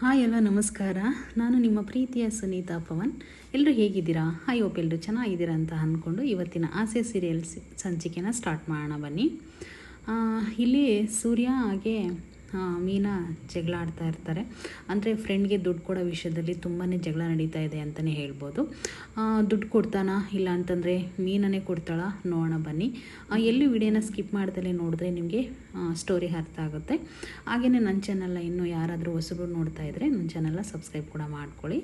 Hi ಎಲ್ಲ ನಮಸ್ಕಾರ. ನಾನು ನಿಮ್ಮ ಪ್ರೀತಿಯ ಸುನೀತಾ ಪವನ್. ಎಲ್ಲರೂ ಹೇಗಿದ್ದೀರಾ? ಹಾಯ್ ಓಪ್ ಎಲ್ಲರೂ ಚೆನ್ನಾಗಿದ್ದೀರಾ ಅಂತ ಅಂದ್ಕೊಂಡು ಇವತ್ತಿನ ಆಸೆ ಸೀರಿಯಲ್ ಸಂಚಿಕೆನ ಸ್ಟಾರ್ಟ್ ಮಾಡೋಣ ಬನ್ನಿ. ಇಲ್ಲಿ ಸೂರ್ಯ ಹಾಗೆ ಮೀನಾ ಜಗಳ ಆಡ್ತಾ ಇರ್ತಾರೆ. ಅಂದರೆ ಫ್ರೆಂಡ್ಗೆ ದುಡ್ಡು ಕೊಡೋ ವಿಷಯದಲ್ಲಿ ತುಂಬಾ ಜಗಳ ನಡೀತಾ ಇದೆ ಅಂತಲೇ ಹೇಳ್ಬೋದು. ದುಡ್ಡು ಕೊಡ್ತಾನಾ? ಇಲ್ಲ ಅಂತಂದರೆ ಮೀನನೇ ಕೊಡ್ತಾಳ? ನೋಡೋಣ, ಬನ್ನಿ. ಎಲ್ಲೂ ವಿಡಿಯೋನ ಸ್ಕಿಪ್ ಮಾಡ್ದಲೇ ನೋಡಿದ್ರೆ ನಿಮಗೆ ಸ್ಟೋರಿ ಅರ್ಥ ಆಗುತ್ತೆ. ಹಾಗೆಯೇ ನನ್ನ ಚಾನಲ್ನ ಇನ್ನೂ ಯಾರಾದರೂ ಹೊಸಬ್ರು ನೋಡ್ತಾ ಇದ್ದರೆ ನನ್ನ ಚಾನಲ್ನ ಸಬ್ಸ್ಕ್ರೈಬ್ ಕೂಡ ಮಾಡ್ಕೊಳ್ಳಿ.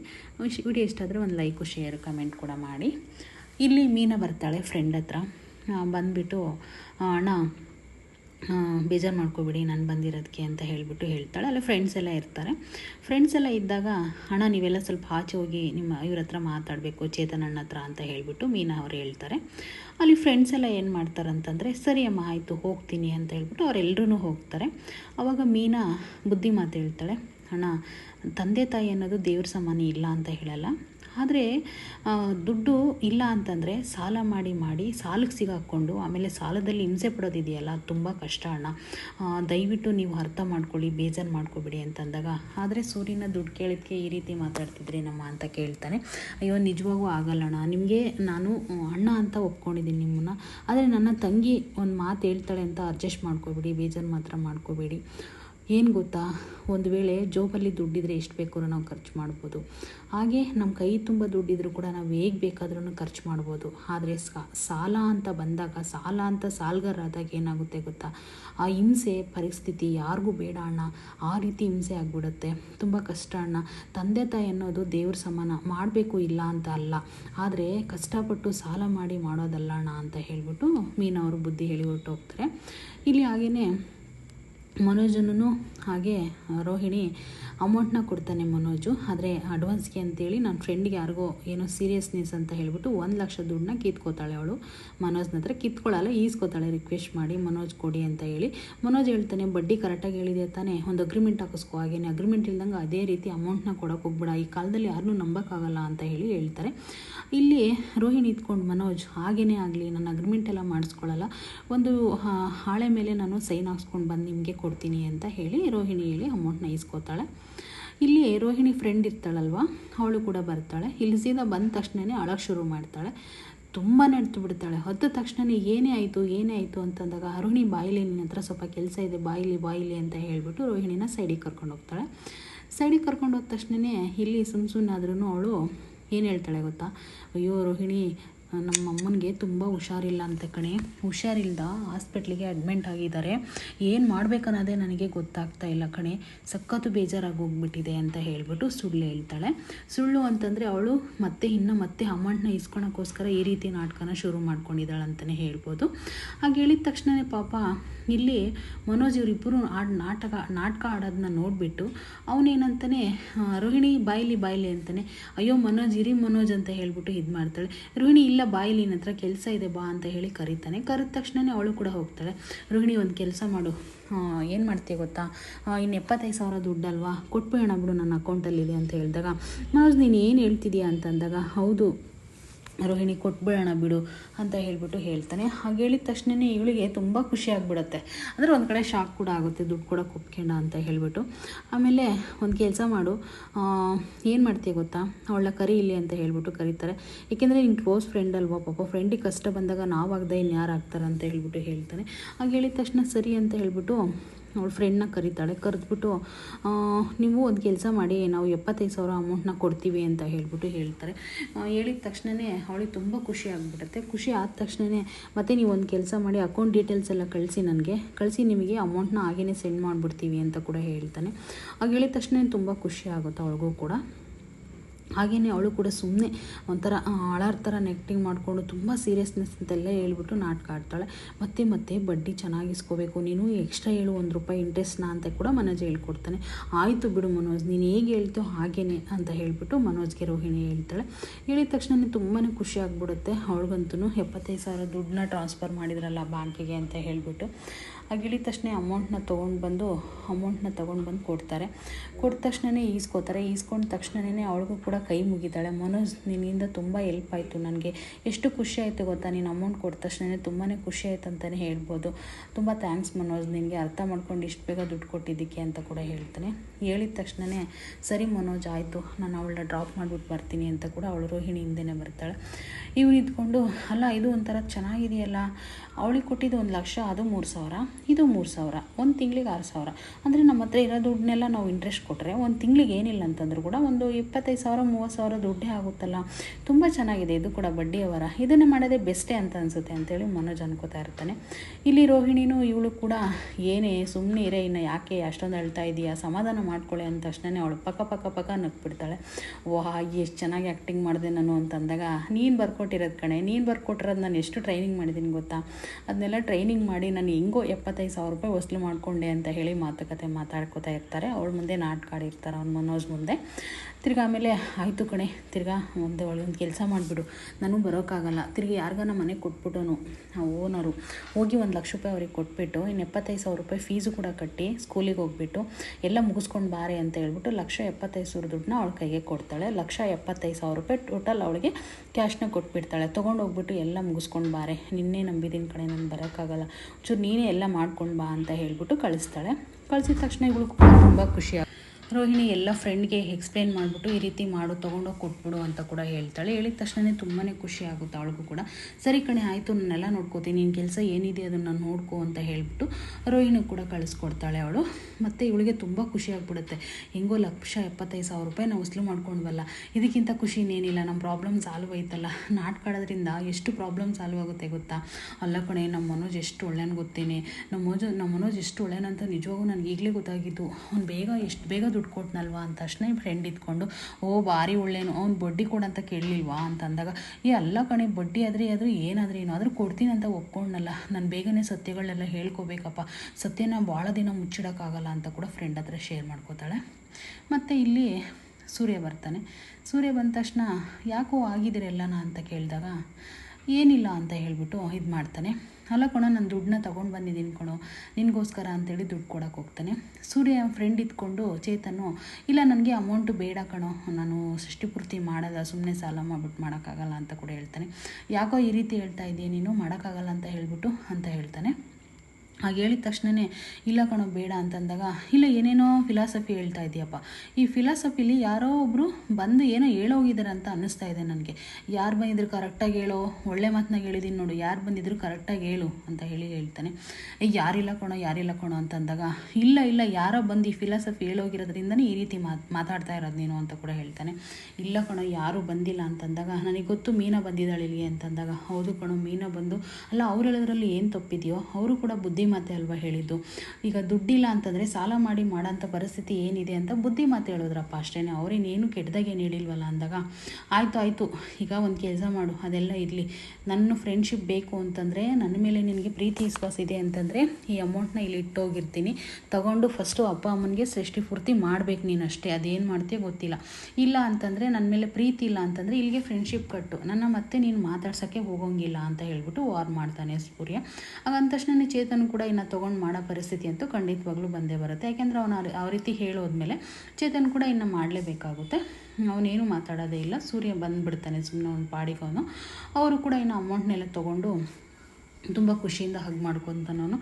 ವಿಡಿಯೋ ಇಷ್ಟ ಒಂದು ಲೈಕು ಶೇರ್ ಕಮೆಂಟ್ ಕೂಡ ಮಾಡಿ. ಇಲ್ಲಿ ಮೀನ ಬರ್ತಾಳೆ ಫ್ರೆಂಡ್ ಹತ್ರ. ಬಂದ್ಬಿಟ್ಟು ಅಣ್ಣ ಬೇಜಾರು ಮಾಡ್ಕೋಬೇಡಿ, ನಾನು ಬಂದಿರೋದಕ್ಕೆ ಅಂತ ಹೇಳಿಬಿಟ್ಟು ಹೇಳ್ತಾಳೆ. ಅಲ್ಲ ಫ್ರೆಂಡ್ಸ್ ಎಲ್ಲ ಇರ್ತಾರೆ. ಫ್ರೆಂಡ್ಸ್ ಎಲ್ಲ ಇದ್ದಾಗ, ಅಣ್ಣ, ನೀವೆಲ್ಲ ಸ್ವಲ್ಪ ಆಚೆ ಹೋಗಿ ನಿಮ್ಮ ಇವ್ರ ಹತ್ರ ಮಾತಾಡಬೇಕು, ಚೇತನ್ ಹತ್ರ ಅಂತ ಹೇಳಿಬಿಟ್ಟು ಮೀನಾ ಅವ್ರು ಹೇಳ್ತಾರೆ. ಅಲ್ಲಿ ಫ್ರೆಂಡ್ಸ್ ಎಲ್ಲ ಏನು ಮಾಡ್ತಾರೆ ಅಂತಂದರೆ, ಸರಿ ಅಮ್ಮ, ಆಯಿತು, ಹೋಗ್ತೀನಿ ಅಂತ ಹೇಳ್ಬಿಟ್ಟು ಅವರೆಲ್ಲರೂ ಹೋಗ್ತಾರೆ. ಆವಾಗ ಮೀನಾ ಬುದ್ಧಿ ಮಾತು ಹೇಳ್ತಾಳೆ, ಅಣ್ಣ, ತಂದೆ ತಾಯಿ ಅನ್ನೋದು ದೇವ್ರ ಸಮಾನ ಇಲ್ಲ ಅಂತ ಹೇಳಲ್ಲ. ಆದರೆ ದುಡ್ಡು ಇಲ್ಲ ಅಂತಂದರೆ ಸಾಲ ಮಾಡಿ ಮಾಡಿ ಸಾಲಕ್ಕೆ ಸಿಗಾಕ್ಕೊಂಡು ಆಮೇಲೆ ಸಾಲದಲ್ಲಿ ಹಿಂಸೆ ಪಡೋದಿದೆಯಲ್ಲ ತುಂಬ ಕಷ್ಟ ಅಣ್ಣ. ದಯವಿಟ್ಟು ನೀವು ಅರ್ಥ ಮಾಡ್ಕೊಳ್ಳಿ, ಬೇಜಾರು ಮಾಡ್ಕೊಬಿಡಿ ಅಂತಂದಾಗ. ಆದರೆ ಸೂರ್ಯನ ದುಡ್ಡು ಕೇಳಿದ್ಕೆ ಈ ರೀತಿ ಮಾತಾಡ್ತಿದ್ರಿ ನಮ್ಮ ಅಂತ ಕೇಳ್ತಾನೆ. ಅಯ್ಯೋ, ನಿಜವಾಗೂ ಆಗಲ್ಲಣ್ಣ ನಿಮಗೆ ನಾನು ಅಣ್ಣ ಅಂತ ಒಪ್ಕೊಂಡಿದ್ದೀನಿ ನಿಮ್ಮನ್ನ. ಆದರೆ ನನ್ನ ತಂಗಿ ಒಂದು ಮಾತು ಹೇಳ್ತಾಳೆ ಅಂತ ಅಡ್ಜಸ್ಟ್ ಮಾಡ್ಕೋಬೇಡಿ, ಬೇಜಾರು ಮಾತ್ರ ಮಾಡ್ಕೋಬೇಡಿ. ಏನು ಗೊತ್ತಾ? ಒಂದು ವೇಳೆ ಜೋಬಲ್ಲಿ ದುಡ್ಡಿದ್ರೆ ಎಷ್ಟು ಬೇಕಾದ್ರೂ ನಾವು ಖರ್ಚು ಮಾಡ್ಬೋದು. ಹಾಗೆ ನಮ್ಮ ಕೈ ತುಂಬ ದುಡ್ಡಿದ್ರೂ ಕೂಡ ನಾವು ಹೇಗೆ ಬೇಕಾದ್ರೂ ಖರ್ಚು ಮಾಡ್ಬೋದು. ಆದರೆ ಸಾಲ ಅಂತ ಬಂದಾಗ, ಸಾಲ ಅಂತ ಸಾಲ್ಗಾರಾದಾಗ ಏನಾಗುತ್ತೆ ಗೊತ್ತಾ? ಆ ಹಿಂಸೆ ಪರಿಸ್ಥಿತಿ ಯಾರಿಗೂ ಬೇಡ ಅಣ್ಣ. ಆ ರೀತಿ ಹಿಂಸೆ ಆಗಿಬಿಡುತ್ತೆ. ತುಂಬ ಕಷ್ಟ ಅಣ್ಣ. ತಂದೆ ತಾಯಿ ಅನ್ನೋದು ದೇವ್ರ ಸಮಾನ. ಮಾಡಬೇಕು ಇಲ್ಲ ಅಂತ ಅಲ್ಲ. ಆದರೆ ಕಷ್ಟಪಟ್ಟು ಸಾಲ ಮಾಡಿ ಮಾಡೋದಲ್ಲ ಅಣ್ಣ ಅಂತ ಹೇಳಿಬಿಟ್ಟು ಮೀನವರು ಬುದ್ಧಿ ಹೇಳಿ ಹೋಗ್ತಾರೆ ಇಲ್ಲಿ ಹಾಗೆಯೇ ಮನೋಜನೂ ಹಾಗೆ ರೋಹಿಣಿ ಅಮೌಂಟ್ನ ಕೊಡ್ತಾನೆ ಮನೋಜು. ಆದರೆ ಅಡ್ವಾನ್ಸ್ಗೆ ಅಂತೇಳಿ ನನ್ನ ಫ್ರೆಂಡ್ಗೆ ಯಾರಿಗೋ ಏನೋ ಸೀರಿಯಸ್ನೆಸ್ ಅಂತ ಹೇಳಿಬಿಟ್ಟು ಒಂದು ಲಕ್ಷ ದುಡ್ಡನ್ನ ಕಿತ್ಕೋತಾಳೆ ಅವಳು. ಮನೋಜ್ನ ಹತ್ರ ಕಿತ್ಕೊಳ್ಳಲ್ಲ ಈಸ್ಕೋತಾಳೆ ರಿಕ್ವೆಸ್ಟ್ ಮಾಡಿ ಮನೋಜ್ ಕೊಡಿ ಅಂತ ಹೇಳಿ. ಮನೋಜ್ ಹೇಳ್ತಾನೆ, ಬಡ್ಡಿ ಕರೆಕ್ಟಾಗಿ ಹೇಳಿದೆ ತಾನೇ? ಒಂದು ಅಗ್ರಿಮೆಂಟ್ ಹಾಕಿಸ್ಕೋ, ಹಾಗೇನೆ ಅಗ್ರಿಮೆಂಟ್ ಇಲ್ದಂಗೆ ಅದೇ ರೀತಿ ಅಮೌಂಟ್ನ ಕೊಡೋಕೆ ಹೋಗ್ಬೇಡ, ಈ ಕಾಲದಲ್ಲಿ ಯಾರನ್ನೂ ನಂಬೋಕ್ಕಾಗಲ್ಲ ಅಂತ ಹೇಳಿ ಹೇಳ್ತಾರೆ. ಇಲ್ಲಿ ರೋಹಿಣಿ ಇದ್ಕೊಂಡು, ಮನೋಜ್, ಹಾಗೇನೇ ಆಗಲಿ ನಾನು ಅಗ್ರಿಮೆಂಟ್ ಎಲ್ಲ ಮಾಡಿಸ್ಕೊಳ್ಳಲ್ಲ ಒಂದು ಹಾಳೆ ಮೇಲೆ ನಾನು ಸೈನ್ ಹಾಕ್ಸ್ಕೊಂಡು ಬಂದು ನಿಮಗೆ ಕೊಡ್ತೀನಿ ಅಂತ ಹೇಳಿ ರೋಹಿಣಿ ಹೇಳಿ ಅಮೌಂಟ್ನ ಇಸ್ಕೋತಾಳೆ ಇಲ್ಲಿ ರೋಹಿಣಿ ಫ್ರೆಂಡ್ ಇರ್ತಾಳಲ್ವ, ಅವಳು ಕೂಡ ಬರ್ತಾಳೆ. ಇಲ್ಲಿ ಸೀದಾ ಬಂದ ತಕ್ಷಣವೇ ಅಳೋಕ್ಕೆ ಶುರು ಮಾಡ್ತಾಳೆ. ತುಂಬ ನೆಡ್ತು ಬಿಡ್ತಾಳೆ. ಹೊತ್ತ ತಕ್ಷಣವೇ ಏನೇ ಆಯಿತು ಏನೇ ಆಯಿತು ಅಂತಂದಾಗ ಅರುಣಿ ಬಾಯಿಲಿ, ನಿನ್ನ ಹತ್ರ ಸ್ವಲ್ಪ ಕೆಲಸ ಇದೆ, ಬಾಯಿಲಿ ಬಾಯಿಲಿ ಅಂತ ಹೇಳಿಬಿಟ್ಟು ರೋಹಿಣಿನ ಸೈಡಿಗೆ ಕರ್ಕೊಂಡು ಹೋಗ್ತಾಳೆ. ಸೈಡಿಗೆ ಕರ್ಕೊಂಡು ಹೋದ ತಕ್ಷಣವೇ ಇಲ್ಲಿ ಸುಮ್ಮ ಸುಮ್ಮನಾದ್ರೂ ಅವಳು ಏನು ಹೇಳ್ತಾಳೆ ಗೊತ್ತಾ? ಅಯ್ಯೋ ರೋಹಿಣಿ ನಮ್ಮ ಅಮ್ಮನಿಗೆ ತುಂಬ ಹುಷಾರಿಲ್ಲ ಅಂತ ಕಣೆ. ಹುಷಾರಿಲ್ಲದ ಹಾಸ್ಪಿಟ್ಲಿಗೆ ಅಡ್ಮಿಂಟ್ ಆಗಿದ್ದಾರೆ. ಏನು ಮಾಡಬೇಕನ್ನೋದೇ ನನಗೆ ಗೊತ್ತಾಗ್ತಾ ಇಲ್ಲ ಕಣೆ. ಸಖತ್ತು ಬೇಜಾರಾಗಿ ಹೋಗ್ಬಿಟ್ಟಿದೆ ಅಂತ ಹೇಳಿಬಿಟ್ಟು ಸುಳ್ಳು ಹೇಳ್ತಾಳೆ. ಸುಳ್ಳು ಅಂತಂದರೆ ಅವಳು ಮತ್ತೆ ಇನ್ನೂ ಮತ್ತೆ ಅಮೌಂಟ್ನ ಇಸ್ಕೊಳಕ್ಕೋಸ್ಕರ ಈ ರೀತಿ ನಾಟಕನ ಶುರು ಮಾಡ್ಕೊಂಡಿದ್ದಾಳೆ ಅಂತಲೇ ಹೇಳ್ಬೋದು. ಹಾಗೆ ಹೇಳಿದ ತಕ್ಷಣವೇ ಪಾಪ ಇಲ್ಲಿ ಮನೋಜ್ ಇವರಿಬ್ಬರು ಆಡ್ ನಾಟಕ ನಾಟಕ ಆಡೋದನ್ನ ನೋಡಿಬಿಟ್ಟು ಅವನೇನಂತಾನೆ ರೋಹಿಣಿ ಬಾಯ್ಲಿ ಬಾಯ್ಲಿ ಅಂತಾನೆ, ಅಯ್ಯೋ ಮನೋಜ್, ಇರಿ ಮನೋಜ್ ಅಂತ ಹೇಳ್ಬಿಟ್ಟು ಇದು ಮಾಡ್ತಾಳೆ ರೋಹಿಣಿ, ಇಲ್ಲ ಬಾಯ್ಲಿ ನನ್ನ ಹತ್ರ ಕೆಲಸ ಇದೆ, ಬಾ ಅಂತ ಹೇಳಿ ಕರೀತಾನೆ. ಕರೆದ ತಕ್ಷಣನೇ ಅವಳು ಕೂಡ ಹೋಗ್ತಾಳೆ. ರೋಹಿಣಿ, ಒಂದು ಕೆಲಸ ಮಾಡು. ಏನು ಮಾಡ್ತೀಯ ಗೊತ್ತಾ? ಇನ್ನು ಎಪ್ಪತ್ತೈದು ಸಾವಿರ ದುಡ್ಡಲ್ವಾ? ಕೊಟ್ಬಿಡೋಣ ಬಿಡು, ನನ್ನ ಅಕೌಂಟಲ್ಲಿದೆ ಅಂತ ಹೇಳಿದಾಗ. ಮನೋಜ್, ನೀನು ಏನು ಹೇಳ್ತಿದ್ಯಾ ಅಂತಂದಾಗ, ಹೌದು. ರೋಹಿಣಿ ಕೊಟ್ಬಿಡೋಣ ಬಿಡು ಅಂತ ಹೇಳಿಬಿಟ್ಟು ಹೇಳ್ತಾನೆ. ಹಾಗೆ ಹೇಳಿದ ತಕ್ಷಣನೇ ಇವಳಿಗೆ ತುಂಬ ಖುಷಿ ಆಗಿಬಿಡುತ್ತೆ. ಅಂದರೆ ಒಂದು ಕಡೆ ಶಾಕ್ ಕೂಡ ಆಗುತ್ತೆ, ದುಡ್ಡು ಕೂಡ ಒಪ್ಕೊಂಡ ಅಂತ ಹೇಳಿಬಿಟ್ಟು. ಆಮೇಲೆ ಒಂದು ಕೆಲಸ ಮಾಡು. ಏನು ಮಾಡ್ತೀಯ ಗೊತ್ತಾ? ಅವಳ ಕರಿ ಇಲ್ಲಿ ಅಂತ ಹೇಳ್ಬಿಟ್ಟು ಕರೀತಾರೆ. ಏಕೆಂದರೆ ನಿನ್ನ ಕ್ಲೋಸ್ ಫ್ರೆಂಡ್ ಅಲ್ವಾ? ಪಾಪ ಫ್ರೆಂಡಿಗೆ ಕಷ್ಟ ಬಂದಾಗ ನಾವಾಗದೆ ಇನ್ನು ಯಾರು ಆಗ್ತಾರೆ ಅಂತ ಹೇಳ್ಬಿಟ್ಟು ಹೇಳ್ತಾನೆ. ಹಾಗೆ ಹೇಳಿದ ತಕ್ಷಣ ಸರಿ ಅಂತ ಹೇಳ್ಬಿಟ್ಟು ಅವಳ ಫ್ರೆಂಡ್ನ ಕರೀತಾಳೆ. ಕರೆದ್ಬಿಟ್ಟು ನೀವು ಒಂದು ಕೆಲಸ ಮಾಡಿ, ನಾವು ಎಪ್ಪತ್ತೈದು ಸಾವಿರ ಅಮೌಂಟ್ನ ಕೊಡ್ತೀವಿ ಅಂತ ಹೇಳ್ಬಿಟ್ಟು ಹೇಳ್ತಾರೆ. ಹೇಳಿದ ತಕ್ಷಣವೇ ಅವಳಿಗೆ ತುಂಬ ಖುಷಿ ಆಗಿಬಿಡುತ್ತೆ. ಖುಷಿ ಆದ ತಕ್ಷಣವೇ ಮತ್ತೆ ನೀವು ಒಂದು ಕೆಲಸ ಮಾಡಿ ಅಕೌಂಟ್ ಡೀಟೇಲ್ಸ್ ಎಲ್ಲ ಕಳಿಸಿ ನನಗೆ. ಕಳಿಸಿ ನಿಮಗೆ ಅಮೌಂಟ್ನ ಹಾಗೇ ಸೆಂಡ್ ಮಾಡಿಬಿಡ್ತೀವಿ ಅಂತ ಕೂಡ ಹೇಳ್ತಾನೆ. ಆಗ ಹೇಳಿದ ತಕ್ಷಣ ತುಂಬ ಖುಷಿ ಆಗುತ್ತೆ ಅವಳಿಗೂ ಕೂಡ. ಹಾಗೆಯೇ ಅವಳು ಕೂಡ ಸುಮ್ಮನೆ ಒಂಥರ ಅಳಾರ್ ಥರ ನೆಕ್ಟಿಂಗ್ ಮಾಡಿಕೊಂಡು ತುಂಬ ಸೀರಿಯಸ್ನೆಸ್ ಅಂತೆಲ್ಲ ಹೇಳ್ಬಿಟ್ಟು ನಾಟಕ ಆಡ್ತಾಳೆ. ಮತ್ತೆ ಮತ್ತೆ ಬಡ್ಡಿ ಚೆನ್ನಾಗಿ ಇಸ್ಕೋಬೇಕು ನೀನು ಎಕ್ಸ್ಟ್ರಾ ಹೇಳು ಒಂದು ರೂಪಾಯಿ ಇಂಟ್ರೆಸ್ಟ್ನ ಅಂತ ಕೂಡ ಮನೋಜ್ ಹೇಳ್ಕೊಡ್ತಾನೆ. ಆಯಿತು ಬಿಡು ಮನೋಜ್, ನೀನು ಹೇಗೆ ಹೇಳ್ತೋ ಹಾಗೇನೆ ಅಂತ ಹೇಳಿಬಿಟ್ಟು ಮನೋಜ್ಗೆ ರೋಹಿಣಿ ಹೇಳ್ತಾಳೆ. ಹೇಳಿದ ತಕ್ಷಣ ತುಂಬಾ ಖುಷಿ ಆಗ್ಬಿಡುತ್ತೆ. ಅವಳಿಗಂತೂ ಎಪ್ಪತ್ತೈದು ಸಾವಿರ ದುಡ್ಡನ್ನ ಟ್ರಾನ್ಸ್ಫರ್ ಮಾಡಿದ್ರಲ್ಲ ಬ್ಯಾಂಕಿಗೆ ಅಂತ ಹೇಳಿಬಿಟ್ಟು. ಆಗಿಳಿದ ತಕ್ಷಣ ಅಮೌಂಟ್ನ ತೊಗೊಂಡು ಬಂದು, ಅಮೌಂಟ್ನ ತೊಗೊಂಡು ಬಂದು ಕೊಡ್ತಾರೆ. ಕೊಟ್ಟ ತಕ್ಷಣವೇ ಈಸ್ಕೋತಾರೆ. ಈಸ್ಕೊಂಡ ತಕ್ಷಣವೇ ಅವಳಿಗೂ ಕೂಡ ಕೈ ಮುಗಿದಾಳೆ ಮನೋಜ್, ನಿನ್ನಿಂದ ತುಂಬ ಹೆಲ್ಪ್ ಆಯಿತು ನನಗೆ. ಎಷ್ಟು ಖುಷಿ ಆಯಿತು ಗೊತ್ತಾ? ನೀನು ಅಮೌಂಟ್ ಕೊಟ್ಟ ತಕ್ಷಣ ತುಂಬಾ ಖುಷಿ ಆಯ್ತು ಅಂತಲೇ ಹೇಳ್ಬೋದು. ತುಂಬ ಥ್ಯಾಂಕ್ಸ್ ಮನೋಜ್. ನಿನಗೆ ಅರ್ಥ ಮಾಡ್ಕೊಂಡು ಇಷ್ಟು ಬೇಗ ದುಡ್ಡು ಕೊಟ್ಟಿದ್ದಕ್ಕೆ ಅಂತ ಕೂಡ ಹೇಳ್ತಾನೆ. ಹೇಳಿದ ತಕ್ಷಣವೇ ಸರಿ ಮನೋಜ್, ಆಯಿತು. ನಾನು ಅವಳನ್ನ ಡ್ರಾಪ್ ಮಾಡಿಬಿಟ್ಟು ಬರ್ತೀನಿ ಅಂತ ಕೂಡ ಅವಳು ರೋಹಿಣಿ ಹಿಂದೆನೇ ಬರ್ತಾಳೆ. ಇವ್ನು ಇದ್ಕೊಂಡು, ಅಲ್ಲ, ಇದು ಒಂಥರ ಚೆನ್ನಾಗಿದೆಯಲ್ಲ. ಅವಳಿಗೆ ಕೊಟ್ಟಿದ್ದು ಒಂದು ಲಕ್ಷ, ಅದು ಮೂರು ಸಾವಿರ. ಇದು ಮೂರು ಸಾವಿರ, ಒಂದು ತಿಂಗಳಿಗೆ ಆರು ಸಾವಿರ. ಅಂದರೆ ನಮ್ಮ ಹತ್ರ ಇರೋ ದುಡ್ಡನ್ನೆಲ್ಲ ನಾವು ಇಂಟ್ರೆಸ್ಟ್ ಕೊಟ್ಟರೆ ಒಂದು ತಿಂಗಳಿಗೆ ಏನಿಲ್ಲ ಅಂತಂದ್ರೂ ಕೂಡ ಒಂದು ಇಪ್ಪತ್ತೈದು ಸಾವಿರ ಮೂವತ್ತು ಸಾವಿರ ದುಡ್ಡೇ ಆಗುತ್ತಲ್ಲ. ತುಂಬ ಚೆನ್ನಾಗಿದೆ ಇದು ಕೂಡ ಬಡ್ಡಿಯವರ ಇದನ್ನೇ ಮಾಡೋದೇ ಬೆಸ್ಟೇ ಅಂತ ಅನಿಸುತ್ತೆ ಅಂತೇಳಿ ಮನೋಜ್ ಅನ್ಕೋತಾ ಇರ್ತಾನೆ. ಇಲ್ಲಿ ರೋಹಿಣಿನೂ ಇವಳು ಕೂಡ ಏನೇ ಸುಮ್ಮನೆ ಇರೇ, ಇನ್ನು ಯಾಕೆ ಅಷ್ಟೊಂದು ಅಳ್ತಾ ಇದೆಯಾ, ಸಮಾಧಾನ ಮಾಡ್ಕೊಳ್ಳಿ ಅಂತ ತಕ್ಷಣ ಅವಳು ಪಕ್ಕ ಪಕ್ಕ ಪಕ್ಕ ನಕ್ಬಿಡ್ತಾಳೆ ವಾಹ್, ಎಷ್ಟು ಚೆನ್ನಾಗಿ ಆ್ಯಕ್ಟಿಂಗ್ ಮಾಡಿದೆ ನಾನು ಅಂತಂದಾಗ, ನೀನು ಬರ್ಕೊಟ್ಟಿರೋದು ಕಣೆ, ನೀನು ಬರ್ಕೊಟ್ಟಿರೋದು ನಾನು ಎಷ್ಟು ಟ್ರೈನಿಂಗ್ ಮಾಡಿದ್ದೀನಿ ಗೊತ್ತಾ? ಅದನ್ನೆಲ್ಲ ಟ್ರೈನಿಂಗ್ ಮಾಡಿ ನಾನು ಹೆಂಗೋ ಎಪ್ಪತ್ತೈದು ಸಾವಿರ ರೂಪಾಯಿ ವಸೂಲು ಮಾಡಿಕೊಂಡೆ ಅಂತ ಹೇಳಿ ಮಾತುಕತೆ ಮಾತಾಡ್ಕೋತಾ ಇರ್ತಾರೆ. ಅವಳ ಮುಂದೆ ನಾಟಕ ಆಡಿರ್ತಾರೆ ಅವ್ನ ಮನೋಜ್ ಮುಂದೆ. ತಿರ್ಗಾ ಆಮೇಲೆ ಆಯಿತು ಕಣೆ, ತಿರ್ಗಾ ಒಂದು ಒಳಗೊಂದು ಕೆಲಸ ಮಾಡಿಬಿಡು. ನಾನು ಬರೋಕ್ಕಾಗಲ್ಲ. ತಿರ್ಗಿ ಯಾರಿಗಾನ ಮನೆ ಆ ಓನರು. ಹೋಗಿ ಒಂದು ಲಕ್ಷ ರೂಪಾಯಿ ಅವ್ರಿಗೆ ಕೊಟ್ಬಿಟ್ಟು ಇನ್ನು ಎಪ್ಪತ್ತೈದು ಸಾವಿರ ರೂಪಾಯಿ ಫೀಸು ಕೂಡ ಕಟ್ಟಿ ಸ್ಕೂಲಿಗೆ ಹೋಗ್ಬಿಟ್ಟು, ಎಲ್ಲ ಮುಗಿಸ್ಕೊಂಡು ಬಾರೆ ಅಂತ ಹೇಳ್ಬಿಟ್ಟು ಲಕ್ಷ ಎಪ್ಪತ್ತೈದು ಸಾವಿರ ದುಡ್ಡನ್ನ ಅವಳ ಕೈಗೆ ಕೊಡ್ತಾಳೆ. ಲಕ್ಷ ಎಪ್ಪತ್ತೈದು ಸಾವಿರ ರೂಪಾಯಿ ಟೋಟಲ್ ಅವಳಿಗೆ ಕ್ಯಾಶ್ನ ಕೊಟ್ಬಿಡ್ತಾಳೆ. ತೊಗೊಂಡು ಹೋಗ್ಬಿಟ್ಟು ಎಲ್ಲ ಮುಗಿಸ್ಕೊಂಡು ಬಾರೆ. ನಿನ್ನೆ ನಂಬಿದ್ದೀನಿ ಕಣೆ, ನಾನು ಬರೋಕ್ಕಾಗಲ್ಲ. ಚೂರು ನೀನೇ ಎಲ್ಲ ಮಾಡ್ಕೊಂಡು ಬಾ ಅಂತ ಹೇಳ್ಬಿಟ್ಟು ಕಳಿಸ್ತಾಳೆ. ಕಳಿಸಿದ ತಕ್ಷಣ ಇವಳು ಕೂಡ ತುಂಬ ಖುಷಿ ರೋಹಿಣಿ ಎಲ್ಲ ಫ್ರೆಂಡ್ಗೆ ಎಕ್ಸ್ಪ್ಲೇನ್ ಮಾಡಿಬಿಟ್ಟು ಈ ರೀತಿ ಮಾಡು ತೊಗೊಂಡೋಗಿ ಕೊಟ್ಬಿಡು ಅಂತ ಕೂಡ ಹೇಳ್ತಾಳೆ. ಹೇಳಿದ ತಕ್ಷಣವೇ ತುಂಬಾ ಖುಷಿ ಆಗುತ್ತೆ ಅವಳಿಗೂ ಕೂಡ. ಸರಿ ಕಣೆ, ಆಯಿತು ನನ್ನೆಲ್ಲ ನೋಡ್ಕೋತೀನಿ ನಿನ್ನ ಕೆಲಸ ಏನಿದೆ ಅದನ್ನು ನೋಡ್ಕೋ ಅಂತ ಹೇಳಿಬಿಟ್ಟು ರೋಹಿಣಿ ಕೂಡ ಕಳಿಸ್ಕೊಡ್ತಾಳೆ ಅವಳು. ಮತ್ತು ಇವಳಿಗೆ ತುಂಬ ಖುಷಿ ಆಗಿಬಿಡುತ್ತೆ. ಹೆಂಗೋ ಲಕ್ಷ ಎಪ್ಪತ್ತೈದು ಸಾವಿರ ರೂಪಾಯಿ ನಾವು ವಸೂಲು ಮಾಡ್ಕೊಂಡ್ವಲ್ಲ, ಇದಕ್ಕಿಂತ ಖುಷಿ ಇನ್ನೇನಿಲ್ಲ ನಮ್ಮ ಪ್ರಾಬ್ಲಮ್ ಸಾಲ್ವ್ ಆಯ್ತಲ್ಲ. ನಾಟ್ಕಾಡೋದ್ರಿಂದ ಎಷ್ಟು ಪ್ರಾಬ್ಲಮ್ ಸಾಲ್ವ್ ಆಗುತ್ತೆ ಗೊತ್ತಾ? ಅಲ್ಲ ಕಣೆ ನಮ್ಮ ಮನೋಜ್ ಎಷ್ಟು ಒಳ್ಳೆಯನ್ ಗೊತ್ತೇನೆ. ನಮ್ಮ ಮೋಜು ನಮ್ಮ ಮನೋಜ್ ಎಷ್ಟು ಒಳ್ಳೆಯನಂತ ನಿಜವಾಗೂ ನನಗೆ ಈಗಲೇ ಗೊತ್ತಾಗಿದ್ದು. ಅವ್ನು ಬೇಗ, ಎಷ್ಟು ಬೇಗ ದುಡ್ಡು ಕೊಟ್ನಲ್ವಾ ಅಂತ ತಕ್ಷಣ ಫ್ರೆಂಡ್ ಇದ್ಕೊಂಡು, ಓ, ಭಾರಿ ಒಳ್ಳೇನು, ಅವ್ನು ಬಡ್ಡಿ ಕೊಡಂತ ಕೇಳಲಿಲ್ವಾ ಅಂತ ಅಂದಾಗ ಈ ಅಲ್ಲ ಕಣೆ, ಬಡ್ಡಿ ಆದರೆ ಆದರೂ ಏನಾದರೂ ಏನೋ, ಆದರೂ ಕೊಡ್ತೀನಿ ಅಂತ ಒಪ್ಕೊಂಡಲ್ಲ ನಾನು ಬೇಗನೆ ಸತ್ಯಗಳನ್ನೆಲ್ಲ ಹೇಳ್ಕೊಬೇಕಪ್ಪ, ಸತ್ಯನ ಭಾಳ ದಿನ ಮುಚ್ಚಿಡೋಕ್ಕಾಗಲ್ಲ ಅಂತ ಕೂಡ ಫ್ರೆಂಡ್ ಹತ್ರ ಶೇರ್ ಮಾಡ್ಕೋತಾಳೆ. ಮತ್ತು ಇಲ್ಲಿ ಸೂರ್ಯ ಬರ್ತಾನೆ. ಸೂರ್ಯ ಬಂದ ತಕ್ಷಣ, ಯಾಕೋ ಆಗಿದ್ದೀರೆಲ್ಲನ? ಅಂತ ಕೇಳಿದಾಗ, ಏನಿಲ್ಲ ಅಂತ ಹೇಳಿಬಿಟ್ಟು ಇದು ಮಾಡ್ತಾನೆ ಅಲ್ಲ ಕಣೋ, ನಾನು ದುಡ್ಡನ್ನ ತೊಗೊಂಡು ಬಂದಿದ್ದೀನಿ ಕಣೋ. ನಿನಗೋಸ್ಕರ ಅಂತೇಳಿ ದುಡ್ಡು ಕೊಡೋಕೆ ಹೋಗ್ತಾನೆ. ಸೂರ್ಯ ಫ್ರೆಂಡ್ ಇದ್ಕೊಂಡು, ಚೇತನು, ಇಲ್ಲ, ನನಗೆ ಅಮೌಂಟು ಬೇಡ ಕಣೋ. ನಾನು ಸೃಷ್ಟಿಪೂರ್ತಿ ಪೂರ್ತಿ ಮಾಡೋದ ಸುಮ್ಮನೆ ಸಾಲ ಮಾಡ್ಬಿಟ್ಟು ಮಾಡೋಕ್ಕಾಗಲ್ಲ, ಅಂತ ಕೂಡ ಹೇಳ್ತಾನೆ. ಯಾಕೋ ಈ ರೀತಿ ಹೇಳ್ತಾ ಇದೆಯಾ ನೀನು, ಮಾಡೋಕ್ಕಾಗಲ್ಲ ಅಂತ ಹೇಳ್ಬಿಟ್ಟು, ಅಂತ ಹೇಳ್ತಾನೆ. ಹಾಗೆ ಹೇಳಿದ ತಕ್ಷಣವೇ ಇಲ್ಲ ಕಣೋ, ಬೇಡ ಅಂತಂದಾಗ, ಇಲ್ಲ ಏನೇನೋ ಫಿಲಾಸಫಿ ಹೇಳ್ತಾ ಇದೆಯಪ್ಪ ಈ ಫಿಲಾಸಫಿಲಿ ಯಾರೋ ಒಬ್ಬರು ಬಂದು ಏನೋ ಹೇಳೋಗಿದ್ದಾರೆ ಅಂತ ಅನ್ನಿಸ್ತಾ ಇದೆ ನನಗೆ. ಯಾರು ಬಂದಿದ್ರು ಕರೆಕ್ಟಾಗಿ ಹೇಳೋ, ಒಳ್ಳೆ ಮಾತನಾಗ ಹೇಳಿದ್ದೀನಿ ನೋಡು, ಯಾರು ಬಂದಿದ್ರು ಕರೆಕ್ಟಾಗಿ ಹೇಳು ಅಂತ ಹೇಳಿ ಹೇಳ್ತಾನೆ. ಯಾರಿಲ್ಲ ಕಣೋ ಯಾರಿಲ್ಲ ಕಣೋ ಅಂತಂದಾಗ, ಇಲ್ಲ ಇಲ್ಲ, ಯಾರೋ ಬಂದು ಈ ಫಿಲಾಸಫಿ ಹೇಳೋಗಿರೋದ್ರಿಂದನೇ ಈ ರೀತಿ ಮಾತು, ಮಾತಾಡ್ತಾ ಇರೋದು ನೀನು ಅಂತ ಕೂಡ ಹೇಳ್ತಾನೆ. ಇಲ್ಲ ಕಣೋ, ಯಾರೂ ಬಂದಿಲ್ಲ ಅಂತಂದಾಗ, ನನಗೆ ಗೊತ್ತು ಮೀನಾ ಬಂದಿದ್ದಾಳೆ ಇಲ್ಲಿಗೆ ಅಂತಂದಾಗ, ಹೌದು ಕಣೋ, ಮೀನಾ ಬಂದು, ಅಲ್ಲ ಅವ್ರು ಹೇಳೋದ್ರಲ್ಲಿ ಏನು ತಪ್ಪಿದೆಯೋ, ಅವರು ಕೂಡ ಬುದ್ಧಿ ಮಾತೆ ಅಲ್ವಾ ಹೇಳಿದ್ದು? ಈಗ ದುಡ್ಡಿಲ್ಲ ಅಂತಂದರೆ ಸಾಲ ಮಾಡಿ ಮಾಡೋಂಥ ಪರಿಸ್ಥಿತಿ ಏನಿದೆ ಅಂತ ಬುದ್ಧಿ ಮಾತು ಹೇಳಿದ್ರಪ್ಪ ಅಷ್ಟೇ ಅವ್ರೇನೇನು ಕೆಟ್ಟದಾಗೇನು ಹೇಳಿಲ್ವಲ್ಲ ಅಂದಾಗ? ಆಯಿತು ಆಯಿತು. ಈಗ ಒಂದು ಕೆಲಸ ಮಾಡು, ಅದೆಲ್ಲ ಇರಲಿ. ನನ್ನ ಫ್ರೆಂಡ್ಶಿಪ್ ಬೇಕು ಅಂತಂದರೆ, ನನ್ನ ಮೇಲೆ ನಿನಗೆ ಪ್ರೀತಿ ವಿಶ್ವಾಸ ಇದೆ ಅಂತಂದರೆ, ಈ ಅಮೌಂಟ್ನ ಇಲ್ಲಿ ಇಟ್ಟೋಗಿರ್ತೀನಿ. ತಗೊಂಡು ಫಸ್ಟು ಅಪ್ಪ ಅಮ್ಮನಿಗೆ ಸೃಷ್ಟಿ ಪೂರ್ತಿ ಮಾಡಬೇಕು ನೀನು ಅಷ್ಟೇ. ಅದೇನು ಮಾಡ್ತೀಯ ಗೊತ್ತಿಲ್ಲ. ಇಲ್ಲ ಅಂತಂದರೆ, ನನ್ನ ಮೇಲೆ ಪ್ರೀತಿ ಇಲ್ಲ ಅಂತಂದರೆ, ಇಲ್ಲಿಗೆ ಫ್ರೆಂಡ್ಶಿಪ್ ಕಟ್ಟು. ನನ್ನ ಮತ್ತೆ ನೀನು ಮಾತಾಡ್ಸೋಕ್ಕೆ ಹೋಗೋಂಗಿಲ್ಲ ಅಂತ ಹೇಳ್ಬಿಟ್ಟು ವಾರ್ ಮಾಡ್ತಾನೆ ಸೂರ್ಯ. ಹಾಗಂದ ತಕ್ಷಣ ಚೇತನ್ ಕೂಡ ಇನ್ನು ತೊಗೊಂಡು ಮಾಡೋ ಪರಿಸ್ಥಿತಿ ಅಂತೂ ಖಂಡಿತವಾಗ್ಲೂ ಬಂದೇ ಬರುತ್ತೆ. ಯಾಕೆಂದರೆ ಅವನು ಆ ರೀತಿ ಹೇಳೋದ್ಮೇಲೆ ಚೇತನ್ ಕೂಡ ಇನ್ನು ಮಾಡಲೇಬೇಕಾಗುತ್ತೆ. ಅವನೇನು ಮಾತಾಡೋದೇ ಇಲ್ಲ. ಸೂರ್ಯ ಬಂದುಬಿಡ್ತಾನೆ ಸುಮ್ಮನೆ ಅವ್ನ ಪಾಡಿಗೆ ಅವನು ಅವರು ಕೂಡ ಇನ್ನು ಅಮೌಂಟ್ನೆಲ್ಲ ತೊಗೊಂಡು ತುಂಬ ಖುಷಿಯಿಂದ ಹಗ್ ಮಾಡ್ಕೊತಾನವನು.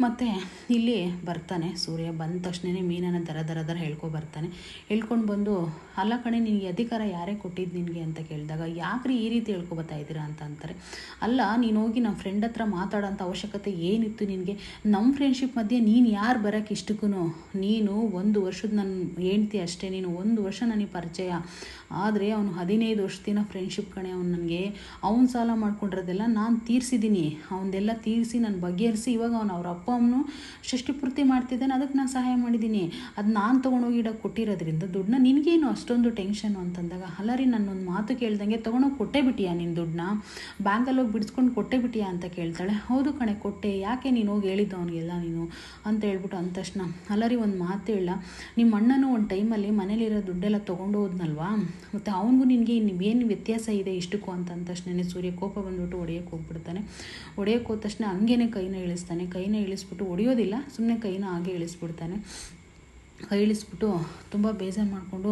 ಮತ್ತು ಇಲ್ಲಿ ಬರ್ತಾನೆ. ಸೂರ್ಯ ಬಂದ ತಕ್ಷಣವೇ ಮೀನನ್ನು ದರ ದರ ದರ ಹೇಳ್ಕೊ ಬರ್ತಾನೆ. ಹೇಳ್ಕೊಂಡು ಬಂದು, ಅಲ್ಲ ಕಣೆ, ನಿನಗೆ ಅಧಿಕಾರ ಯಾರೇ ಕೊಟ್ಟಿದ್ದು ನಿನಗೆ? ಅಂತ ಕೇಳಿದಾಗ, ಯಾಕ್ರಿ ಈ ರೀತಿ ಹೇಳ್ಕೊಬತ್ತಾ ಇದ್ದೀರಾ? ಅಂತ ಅಂತಾರೆ. ಅಲ್ಲ, ನೀನು ಹೋಗಿ ನಮ್ಮ ಫ್ರೆಂಡ್ ಹತ್ರ ಮಾತಾಡೋಂಥ ಅವಶ್ಯಕತೆ ಏನಿತ್ತು ನಿನಗೆ? ನಮ್ಮ ಫ್ರೆಂಡ್ಶಿಪ್ ಮಧ್ಯೆ ನೀನು ಯಾರು ಬರೋಕ್ಕೆ ಇಷ್ಟಕ್ಕೂ ನೀನು ಒಂದು ವರ್ಷದ ನನ್ನ ಹೆಂಡ್ತಿ ಅಷ್ಟೇ. ನೀನು ಒಂದು ವರ್ಷ ನನಗೆ ಪರಿಚಯ. ಆದರೆ ಅವನು ಹದಿನೈದು ವರ್ಷದಿನ ಫ್ರೆಂಡ್ಶಿಪ್ ಕಣೆ, ಅವ್ನು ನನಗೆ ಅವ್ನು ಸಾಲ ಮಾಡ್ಕೊಂಡಿರೋದೆಲ್ಲ ನಾನು ತೀರಿಸಿದ್ದೀನಿ ಅವನದೆಲ್ಲ ತೀರಿಸಿ ನಾನು ಬಗೆಹರಿಸಿ ಇವಾಗ ಅವನು ಅವ್ರ ಅಪ್ಪ ಅಮ್ಮನು ಷಷ್ಠಿ ಪೂರ್ತಿ ಮಾಡ್ತಿದ್ದಾನೆ, ಅದಕ್ಕೆ ನಾನು ಸಹಾಯ ಮಾಡಿದ್ದೀನಿ ಅದು ನಾನು ತೊಗೊಂಡೋಗಿ ಇಡಕ್ಕೆ ಕೊಟ್ಟಿರೋದ್ರಿಂದ ದುಡ್ಡನ್ನ ನಿನಗೇನು ಅಷ್ಟೊಂದು ಟೆನ್ಷನು ಅಂತಂದಾಗ ಅಲ್ಲ ರೀ ನನ್ನೊಂದು ಮಾತು ಕೇಳ್ದಂಗೆ ತೊಗೊಂಡೋಗಿ ಕೊಟ್ಟೇ ಬಿಟ್ಟಿಯಾ ನಿನ್ನ ದುಡ್ಡನ್ನ? ಬ್ಯಾಂಕಲ್ಲಿ ಹೋಗಿ ಬಿಡಿಸ್ಕೊಂಡು ಕೊಟ್ಟೇ ಬಿಟ್ಟಿಯಾ ಅಂತ ಕೇಳ್ತಾಳೆ. ಹೌದು ಕಣೆ, ಕೊಟ್ಟೆ. ಯಾಕೆ ನೀನು ಹೋಗಿ ಹೇಳಿದ್ದು ಅವನಿಗೆಲ್ಲ ನೀನು? ಅಂತ ಹೇಳ್ಬಿಟ್ಟು ಅಂದ ತಕ್ಷಣ ಅಲ್ಲ ಒಂದು ಮಾತು ಹೇಳ ನಿಮ್ಮ ಅಣ್ಣನೂ ಒಂದು ಟೈಮಲ್ಲಿ ಮನೇಲಿರೋ ದುಡ್ಡೆಲ್ಲ ತೊಗೊಂಡು ಹೋದ್ನಲ್ವಾ ಮತ್ತು ಅವನಿಗೂ ನಿನಗೆ ಏನು ವ್ಯತ್ಯಾಸ ಇದೆ ಇಷ್ಟಕ್ಕೂ ಅಂತ ಅಂದ ತಕ್ಷಣ ಸೂರ್ಯ ಕೋಪ ಬಂದ್ಬಿಟ್ಟು ಒಡೆಯೋಕ್ಕೆ ಹೋಗ್ಬಿಡ್ತಾನೆ. ಒಡೆಯೋಕ್ಕೆ ಹೋದ ತಕ್ಷಣ ಹಂಗೇನೆ ಕೈನ ಇಳಿಸ್ತಾನೆ. ಕೈನ ಇಳಿಸ್ಬಿಟ್ಟು ಒಡೆಯೋದಿಲ್ಲ ಸುಮ್ಮನೆ ಕೈನ ಹಾಗೆ ಇಳಿಸ್ಬಿಡ್ತಾನೆ. ಕೈ ಇಳಿಸ್ಬಿಟ್ಟು ತುಂಬ ಬೇಜಾರು ಮಾಡಿಕೊಂಡು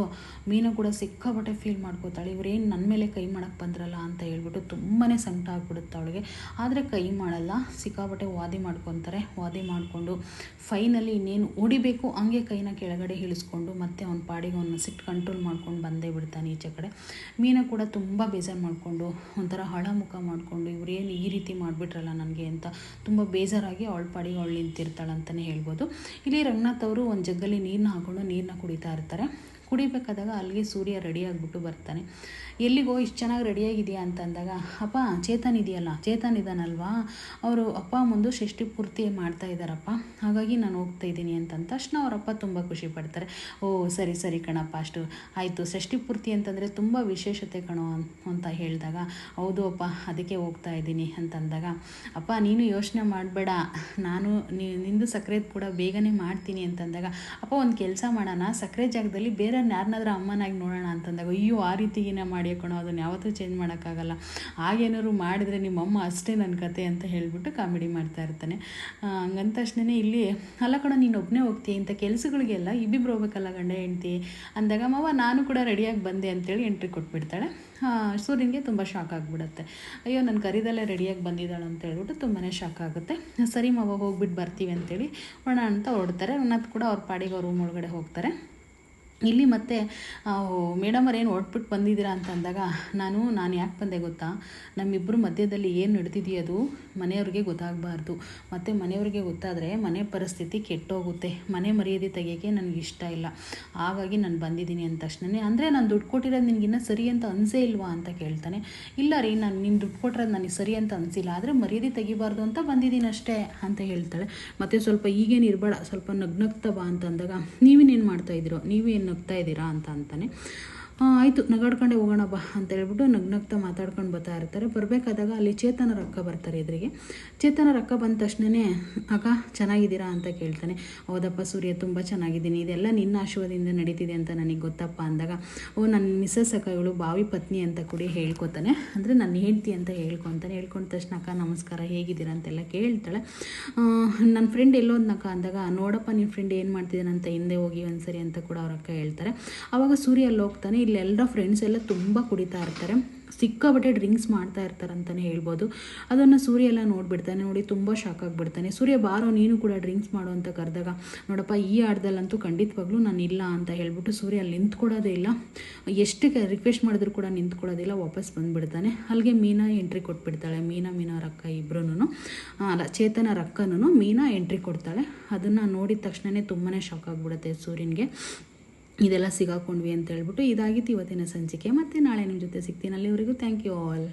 ಮೀನು ಕೂಡ ಸಿಕ್ಕಾಪಟ್ಟೆ ಫೀಲ್ ಮಾಡ್ಕೋತಾಳೆ ಇವ್ರೇನು ನನ್ನ ಮೇಲೆ ಕೈ ಮಾಡೋಕ್ಕೆ ಬಂದ್ರಲ್ಲ ಅಂತ ಹೇಳ್ಬಿಟ್ಟು ತುಂಬಾ ಸಂಕಟ ಆಗ್ಬಿಡುತ್ತೆ ಅವಳಿಗೆ. ಆದರೆ ಕೈ ಮಾಡಲ್ಲ, ಸಿಕ್ಕಾಪಟ್ಟೆ ವಾದಿ ಮಾಡ್ಕೊತಾರೆ. ವಾದಿ ಮಾಡಿಕೊಂಡು ಫೈನಲಿ ಇನ್ನೇನು ಹೊಡಿಬೇಕು ಹಂಗೆ ಕೈನ ಕೆಳಗಡೆ ಇಳಿಸ್ಕೊಂಡು ಮತ್ತೆ ಅವ್ನ ಪಾಡಿಗೆ ಅವನ್ನ ಸಿಟ್ಟು ಕಂಟ್ರೋಲ್ ಮಾಡ್ಕೊಂಡು ಬಂದೇ ಬಿಡ್ತಾನೆ ಈಚೆ ಕಡೆ. ಮೀನು ಕೂಡ ತುಂಬ ಬೇಜಾರು ಮಾಡಿಕೊಂಡು ಒಂಥರ ಹಳ ಮುಖ ಮಾಡಿಕೊಂಡು ಇವ್ರೇನು ಈ ರೀತಿ ಮಾಡಿಬಿಟ್ರಲ್ಲ ನನಗೆ ಅಂತ ತುಂಬ ಬೇಜಾರಾಗಿ ಅವಳ ಪಾಡಿಗೆ ಅವಳು ನಿಂತಿರ್ತಾಳೆ ಅಂತಲೇ ಹೇಳ್ಬೋದು. ಇಲ್ಲಿ ರಂಗನಾಥ್ ಅವರು ಒಂದು ಜಗ್ಗಲ್ಲಿ ನೀರನ್ನ ಹಾಕೊಂಡು ನೀರನ್ನ ಕುಡಿತಾ ಇರ್ತಾರೆ. ಕುಡಿಬೇಕಾದಾಗ ಅಲ್ಲಿಗೆ ಸೂರ್ಯ ರೆಡಿ ಆಗಿಬಿಟ್ಟು ಬರ್ತಾನೆ. ಎಲ್ಲಿಗೋ ಇಷ್ಟು ಚೆನ್ನಾಗಿ ರೆಡಿಯಾಗಿದೆಯಾ ಅಂತ ಅಂದಾಗ, ಅಪ್ಪ, ಚೇತನ್ ಇದೆಯಲ್ಲ? ಚೇತನ್ ಇದ್ದಾನಲ್ವಾ ಅವರು ಅಪ್ಪ ಮುಂದೆ ಷಷ್ಠಿ ಪೂರ್ತಿ ಮಾಡ್ತಾ ಇದ್ದಾರಪ್ಪ. ಹಾಗಾಗಿ ನಾನು ಹೋಗ್ತಾ ಇದ್ದೀನಿ ಅಂತಂದ ತಕ್ಷಣ ಅವರಪ್ಪ ತುಂಬ ಖುಷಿ ಪಡ್ತಾರೆ. ಓ, ಸರಿ ಸರಿ ಕಣಪ್ಪ, ಅಷ್ಟು ಆಯಿತು. ಷಷ್ಠಿ ಪೂರ್ತಿ ಅಂತಂದರೆ ತುಂಬ ವಿಶೇಷತೆ ಕಣೋ ಅಂತ ಹೇಳಿದಾಗ, ಹೌದು ಅಪ್ಪ, ಅದಕ್ಕೆ ಹೋಗ್ತಾ ಇದ್ದೀನಿ ಅಂತಂದಾಗ, ಅಪ್ಪ, ನೀನು ಯೋಚನೆ ಮಾಡಬೇಡ. ನಾನು ನಿಂದು ಸಕ್ಕರೆ ಕೂಡ ಬೇಗನೆ ಮಾಡ್ತೀನಿ ಅಂತಂದಾಗ, ಅಪ್ಪ, ಒಂದು ಕೆಲಸ ಮಾಡೋಣ. ಸಕ್ಕರೆ ಜಾಗದಲ್ಲಿ ಬೇರೆ ಯಾರನ್ನಾದ್ರೂ ಅಮ್ಮನಾಗಿ ನೋಡೋಣ ಅಂತಂದಾಗ, ಅಯ್ಯೋ, ಆ ರೀತಿಗಿನ ಮಾಡಿ ಕಣೋ, ಅದನ್ನು ಯಾವತ್ತೂ ಚೇಂಜ್ ಮಾಡೋಕ್ಕಾಗಲ್ಲ. ಹಾಗೇನಾದ್ರು ಮಾಡಿದ್ರೆ ನಿಮ್ಮಮ್ಮ ಅಷ್ಟೇ ನನ್ನ ಕತೆ ಅಂತ ಹೇಳಿಬಿಟ್ಟು ಕಾಮಿಡಿ ಮಾಡ್ತಾ ಇರ್ತಾನೆ. ಹಂಗಂತ ತಕ್ಷಣ ಇಲ್ಲಿ ಅಲ್ಲ ಕಣೋ, ನೀನು ಒಬ್ಬನೇ ಹೋಗ್ತೀಯ ಇಂಥ ಕೆಲಸಗಳಿಗೆಲ್ಲ ಇಬ್ಬಿಬ್ರು ಹೋಗ್ಬೇಕಲ್ಲ ಗಂಡ, ಹೆಂಡ್ತಿ? ಅಂದಾಗ, ಮಾವ, ನಾನು ಕೂಡ ರೆಡಿಯಾಗಿ ಬಂದೆ ಅಂತೇಳಿ ಎಂಟ್ರಿ ಕೊಟ್ಬಿಡ್ತಾಳೆ. ಸೂರ್ಯನಿಗೆ ತುಂಬ ಶಾಕ್ ಆಗಿಬಿಡುತ್ತೆ. ಅಯ್ಯೋ ನನ್ನ ಕರಿದಲ್ಲೇ ರೆಡಿಯಾಗಿ ಬಂದಿದ್ದಾಳೆ ಅಂತ ಹೇಳ್ಬಿಟ್ಟು ತುಂಬಾ ಶಾಕ್ ಆಗುತ್ತೆ. ಸರಿ ಮಾವ ಹೋಗ್ಬಿಟ್ಟು ಬರ್ತೀವಿ ಅಂತೇಳಿ ಒಣ ಅಂತ ಹೊರಡ್ತಾರೆ. ಅನ್ನೋದು ಕೂಡ ಅವ್ರ ಪಾಡಿಗೆ ಅವ್ರ ರೂಮ್ ಒಳಗಡೆ ಹೋಗ್ತಾರೆ. ಇಲ್ಲಿ ಮತ್ತೆ ಮೇಡಮ್ ಅವ್ರೇನು ಹೊಟ್ಬಿಟ್ಟು ಬಂದಿದ್ದೀರಾ ಅಂತ ಅಂದಾಗ, ನಾನು ನಾನು ಯಾಕೆ ಬಂದೆ ಗೊತ್ತಾ? ನಮ್ಮಿಬ್ಬರು ಮಧ್ಯದಲ್ಲಿ ಏನು ನಡೆದಿದೆಯೋ ಅದು ಮನೆಯವ್ರಿಗೆ ಗೊತ್ತಾಗಬಾರ್ದು. ಮತ್ತು ಮನೆಯವ್ರಿಗೆ ಗೊತ್ತಾದರೆ ಮನೆ ಪರಿಸ್ಥಿತಿ ಕೆಟ್ಟೋಗುತ್ತೆ. ಮನೆ ಮರ್ಯಾದೆ ತೆಗಿಯೋಕ್ಕೆ ನನಗೆ ಇಷ್ಟ ಇಲ್ಲ. ಹಾಗಾಗಿ ನಾನು ಬಂದಿದ್ದೀನಿ ಅಂದ ತಕ್ಷಣವೇ ಅಂದರೆ ನಾನು ದುಡ್ಡು ಕೊಟ್ಟಿರೋದು ನಿನಗಿನ್ನ ಸರಿ ಅಂತ ಅನಿಸೇ ಇಲ್ವಾ ಅಂತ ಕೇಳ್ತಾನೆ. ಇಲ್ಲ ರೀ, ನಾನು ನಿನ್ನ ದುಡ್ಡು ಕೊಟ್ಟಿರೋದು ನನಗೆ ಸರಿ ಅಂತ ಅನಿಸಿಲ್ಲ. ಆದರೆ ಮರ್ಯಾದೆ ತೆಗಿಬಾರ್ದು ಅಂತ ಬಂದಿದ್ದೀನಿ ಅಷ್ಟೇ ಅಂತ ಹೇಳ್ತಾಳೆ. ಮತ್ತು ಸ್ವಲ್ಪ ಈಗೇನು ಇರಬೇಡ, ಸ್ವಲ್ಪ ನಗ್ನಗ್ತಾ ಬಾ ಅಂತ ಅಂದಾಗ ಏನು ಮಾಡ್ತಾ ಇದ್ದೀರೋ, ನೀವೇನು ನಗ್ತಾ ಇದ್ದೀರಾ ಅಂತ ಅಂತಾನೆ. ಆಯಿತು, ನಗಾಡ್ಕೊಂಡೆ ಹೋಗೋಣ ಬಾ ಅಂತ ಹೇಳ್ಬಿಟ್ಟು ನಗ್ನಗ್ತಾ ಮಾತಾಡ್ಕೊಂಡು ಬರ್ತಾ ಇರ್ತಾರೆ. ಬರಬೇಕಾದಾಗ ಅಲ್ಲಿ ಚೇತನರ ಅಕ್ಕ ಬರ್ತಾರೆ ಎದುರಿಗೆ. ಚೇತನರ ಅಕ್ಕ ಬಂದ ತಕ್ಷಣನೇ, ಅಕ್ಕ, ಚೆನ್ನಾಗಿದ್ದೀರಾ? ಅಂತ ಕೇಳ್ತಾನೆ. ಹೌದಪ್ಪ ಸೂರ್ಯ, ತುಂಬ ಚೆನ್ನಾಗಿದ್ದೀನಿ. ಇದೆಲ್ಲ ನಿನ್ನ ಆಶೀರ್ವಾದದಿಂದ ನಡೀತಿದೆ ಅಂತ ನನಗೆ ಗೊತ್ತಪ್ಪ ಅಂದಾಗ, ಓ ನನ್ನ ಮಿಸ್ಸಸ್ ಅಕ್ಕ, ಇವಳು ಬಾವಿ ಪತ್ನಿ ಅಂತ ಕೂಡಿ ಹೇಳ್ಕೊತಾನೆ. ಅಂದರೆ ನನ್ನ ಹೆಂಡತಿ ಅಂತ ಹೇಳ್ಕೊತಾನೆ. ಹೇಳ್ಕೊಂಡ ತಕ್ಷಣ, ಅಕ್ಕ, ನಮಸ್ಕಾರ, ಹೇಗಿದ್ದೀರಾ? ಅಂತೆಲ್ಲ ಕೇಳ್ತಾಳೆ. ನನ್ನ ಫ್ರೆಂಡ್ ಎಲ್ಲೋದ್ನಕ್ಕ? ಅಂದಾಗ, ನೋಡಪ್ಪ ನಿಮ್ಮ ಫ್ರೆಂಡ್ ಏನು ಮಾಡ್ತಿದ್ದಾನಂತ ಹಿಂದೆ ಹೋಗಿ ಒಂದ್ಸರಿ ಅಂತ ಕೂಡ ಅವ್ರ ಅಕ್ಕ ಹೇಳ್ತಾರೆ. ಆವಾಗ ಸೂರ್ಯ ಅಲ್ಲಿ ಹೋಗ್ತಾನೆ. ಇಲ್ಲಿ ಎಲ್ಲ ಫ್ರೆಂಡ್ಸ್ ಎಲ್ಲ ತುಂಬ ಕುಡಿತಾ ಇರ್ತಾರೆ. ಸಿಕ್ಕಾಬಟ್ಟೆ ಡ್ರಿಂಕ್ಸ್ ಮಾಡ್ತಾ ಇರ್ತಾರೆ ಅಂತಲೇ ಹೇಳ್ಬೋದು. ಅದನ್ನು ಸೂರ್ಯ ಎಲ್ಲ ನೋಡಿಬಿಡ್ತಾನೆ, ನೋಡಿ ತುಂಬ ಶಾಕ್ ಆಗಿಬಿಡ್ತಾನೆ. ಸೂರ್ಯ, ಬಾರೋ, ನೀನು ಕೂಡ ಡ್ರಿಂಕ್ಸ್ ಮಾಡು ಅಂತ ಕರೆದಾಗ, ನೋಡಪ್ಪ, ಈ ಆಡ್ದಲ್ಲಂತೂ ಖಂಡಿತವಾಗ್ಲೂ ನಾನು ಇಲ್ಲ ಅಂತ ಹೇಳ್ಬಿಟ್ಟು ಸೂರ್ಯ ಅಲ್ಲಿ ನಿಂತ್ಕೊಡೋದೇ ಇಲ್ಲ. ಎಷ್ಟು ರಿಕ್ವೆಸ್ಟ್ ಮಾಡಿದ್ರು ಕೂಡ ನಿಂತ್ಕೊಡೋದಿಲ್ಲ ವಾಪಸ್ ಬಂದುಬಿಡ್ತಾನೆ. ಅಲ್ಲಿಗೆ ಮೀನಾ ಎಂಟ್ರಿ ಕೊಟ್ಬಿಡ್ತಾಳೆ. ಮೀನಾ ಮೀನಾ, ರಕ್ಕ ಇಬ್ಬರೂ ಅಲ್ಲ, ಚೇತನ ರಕ್ಕನೂ ಮೀನಾ ಎಂಟ್ರಿ ಕೊಡ್ತಾಳೆ. ಅದನ್ನು ನೋಡಿದ ತಕ್ಷಣವೇ ತುಂಬಾ ಶಾಕ್ ಆಗಿಬಿಡುತ್ತೆ ಸೂರ್ಯನಿಗೆ. ಇದೆಲ್ಲ ಸಿಗಾಕೊಂಡ್ವಿ ಅಂತ ಹೇಳ್ಬಿಟ್ಟು ಇದಾಗಿತ್ತು ಇವತ್ತಿನ ಸಂಚಿಕೆ. ಮತ್ತು ನಾಳೆ ನಿಮ್ಮ ಜೊತೆ ಸಿಗ್ತೀನಿ. ಅಲ್ಲಿವರೆಗೂ ಥ್ಯಾಂಕ್ ಯು ಆಲ್